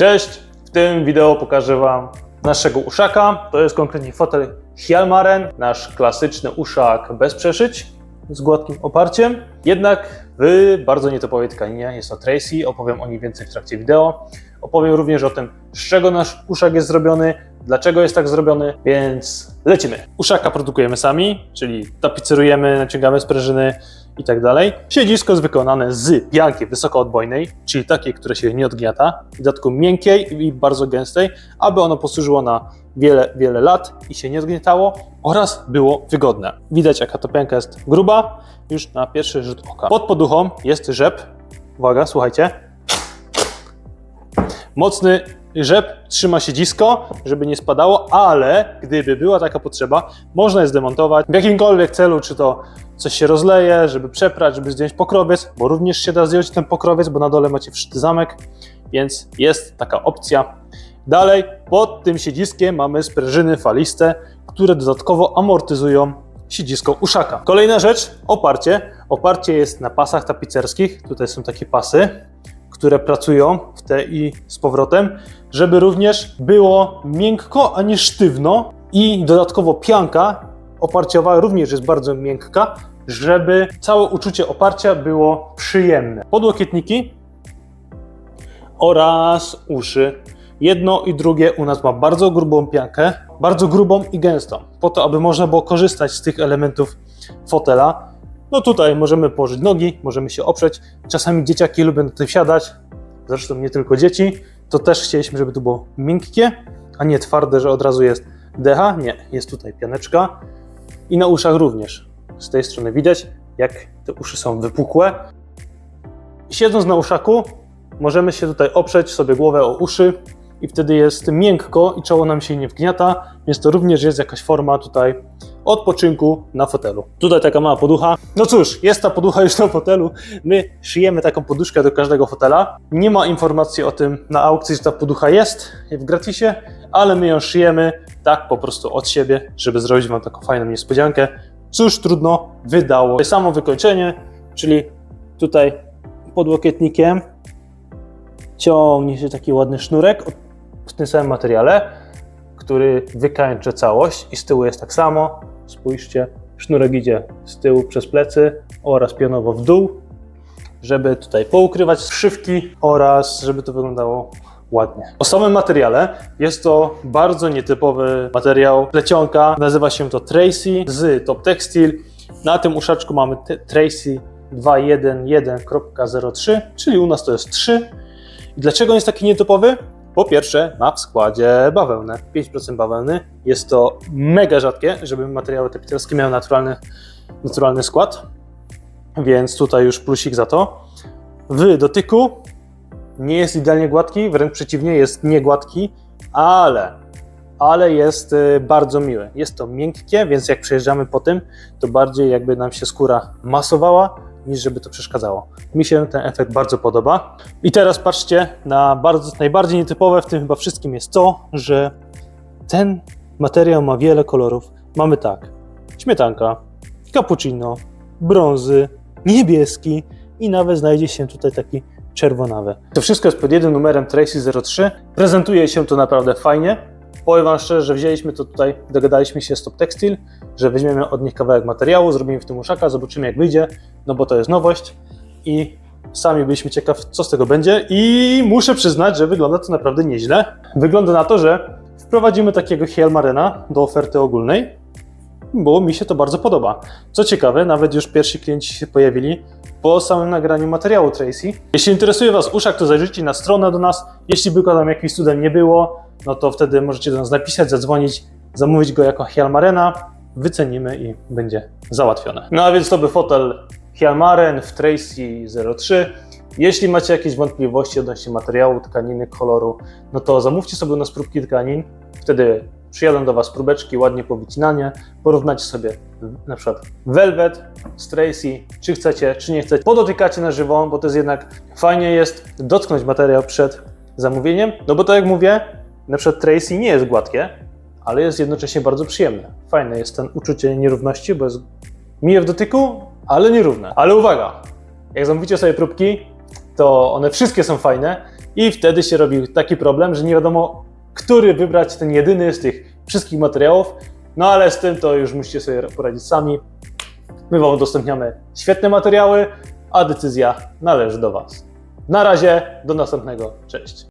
Cześć! W tym wideo pokażę Wam naszego uszaka. To jest konkretnie fotel Hjalmaren, nasz klasyczny uszak bez przeszyć, z gładkim oparciem. Jednak w bardzo nietypowej tkaninie jest to Tracy. Opowiem o niej więcej w trakcie wideo. Opowiem również o tym, z czego nasz uszak jest zrobiony, dlaczego jest tak zrobiony, więc lecimy. Uszaka produkujemy sami, czyli tapicerujemy, naciągamy sprężyny i tak dalej. Siedzisko jest wykonane z pianki wysokoodbojnej, czyli takiej, która się nie odgniata, w dodatku miękkiej i bardzo gęstej, aby ono posłużyło na wiele, wiele lat i się nie odgniatało oraz było wygodne. Widać jaka to pianka jest gruba, już na pierwszy rzut oka. Pod poduchą jest rzep. Uwaga, słuchajcie. Mocny rzep trzyma siedzisko, żeby nie spadało, ale gdyby była taka potrzeba, można je zdemontować w jakimkolwiek celu, czy to coś się rozleje, żeby przeprać, żeby zdjąć pokrowiec, bo również się da zdjąć ten pokrowiec, bo na dole macie wszyty zamek, więc jest taka opcja. Dalej, pod tym siedziskiem mamy sprężyny faliste, które dodatkowo amortyzują siedzisko uszaka. Kolejna rzecz, oparcie. Oparcie jest na pasach tapicerskich, tutaj są takie pasy, które pracują te i z powrotem, żeby również było miękko, a nie sztywno i dodatkowo pianka oparciowa również jest bardzo miękka, żeby całe uczucie oparcia było przyjemne. Podłokietniki oraz uszy. Jedno i drugie u nas ma bardzo grubą piankę, bardzo grubą i gęstą, po to, aby można było korzystać z tych elementów fotela. No tutaj możemy położyć nogi, możemy się oprzeć. Czasami dzieciaki lubią na tym siadać, zresztą nie tylko dzieci. To też chcieliśmy, żeby to było miękkie, a nie twarde, że od razu jest decha. Nie, jest tutaj pianeczka i na uszach również. Z tej strony widać, jak te uszy są wypukłe. Siedząc na uszaku, możemy się tutaj oprzeć sobie głowę o uszy i wtedy jest miękko i czoło nam się nie wgniata, więc to również jest jakaś forma tutaj odpoczynku na fotelu. Tutaj taka mała poducha. No cóż, jest ta poducha już na fotelu. My szyjemy taką poduszkę do każdego fotela. Nie ma informacji o tym na aukcji, że ta poducha jest w gratisie, ale my ją szyjemy tak po prostu od siebie, żeby zrobić Wam taką fajną niespodziankę. Cóż, trudno, wydało. Samo wykończenie, czyli tutaj podłokietnikiem ciągnie się taki ładny sznurek w tym samym materiale, który wykańczy całość i z tyłu jest tak samo. Spójrzcie, sznurek idzie z tyłu przez plecy oraz pionowo w dół, żeby tutaj poukrywać szywki oraz żeby to wyglądało ładnie. O samym materiale jest to bardzo nietypowy materiał plecionka. Nazywa się to Tracy z Top Textile. Na tym uszaczku mamy Tracy 211.03, czyli u nas to jest 3. I dlaczego jest taki nietypowy? Po pierwsze, ma w składzie bawełnę, 5% bawełny. Jest to mega rzadkie, żeby materiały tapicerskie miały naturalny, naturalny skład, więc tutaj już plusik za to. W dotyku nie jest idealnie gładki, wręcz przeciwnie, jest niegładki, ale, ale jest y, bardzo miły. Jest to miękkie, więc jak przejeżdżamy po tym, to bardziej jakby nam się skóra masowała, niż żeby to przeszkadzało. Mi się ten efekt bardzo podoba. I teraz patrzcie na bardzo, najbardziej nietypowe w tym chyba wszystkim jest to, że ten materiał ma wiele kolorów. Mamy tak, śmietanka, cappuccino, brązy, niebieski i nawet znajdzie się tutaj taki czerwonawy. To wszystko jest pod jednym numerem Tracy 03. Prezentuje się to naprawdę fajnie. Powiem Wam szczerze, że wzięliśmy to tutaj, dogadaliśmy się z Top Textile, że weźmiemy od nich kawałek materiału, zrobimy w tym uszaka, zobaczymy jak wyjdzie, no bo to jest nowość i sami byliśmy ciekaw, co z tego będzie i muszę przyznać, że wygląda to naprawdę nieźle. Wygląda na to, że wprowadzimy takiego Hjalmarena do oferty ogólnej, bo mi się to bardzo podoba. Co ciekawe, nawet już pierwsi klienci się pojawili po samym nagraniu materiału Tracy. Jeśli interesuje Was uszak, to zajrzyjcie na stronę do nas. Jeśli by go tam jakimś cudem nie było, no to wtedy możecie do nas napisać, zadzwonić, zamówić go jako Hjalmarena, wycenimy i będzie załatwione. No a więc to by fotel Hjalmaren w Tracy 03. Jeśli macie jakieś wątpliwości odnośnie materiału, tkaniny, koloru, no to zamówcie sobie u nas próbki tkanin. Wtedy przyjadą do Was próbeczki, ładnie powycinanie. Porównajcie sobie na przykład Velvet z Tracy, czy chcecie, czy nie chcecie. Podotykacie na żywo, bo to jest jednak fajnie jest dotknąć materiał przed zamówieniem. No bo tak jak mówię, na przykład Tracy nie jest gładkie, ale jest jednocześnie bardzo przyjemne. Fajne jest ten uczucie nierówności, bo jest miłe w dotyku, ale nierówne. Ale uwaga, jak zamówicie sobie próbki, to one wszystkie są fajne i wtedy się robi taki problem, że nie wiadomo, który wybrać ten jedyny z tych wszystkich materiałów. No ale z tym to już musicie sobie poradzić sami. My Wam udostępniamy świetne materiały, a decyzja należy do Was. Na razie, do następnego. Cześć.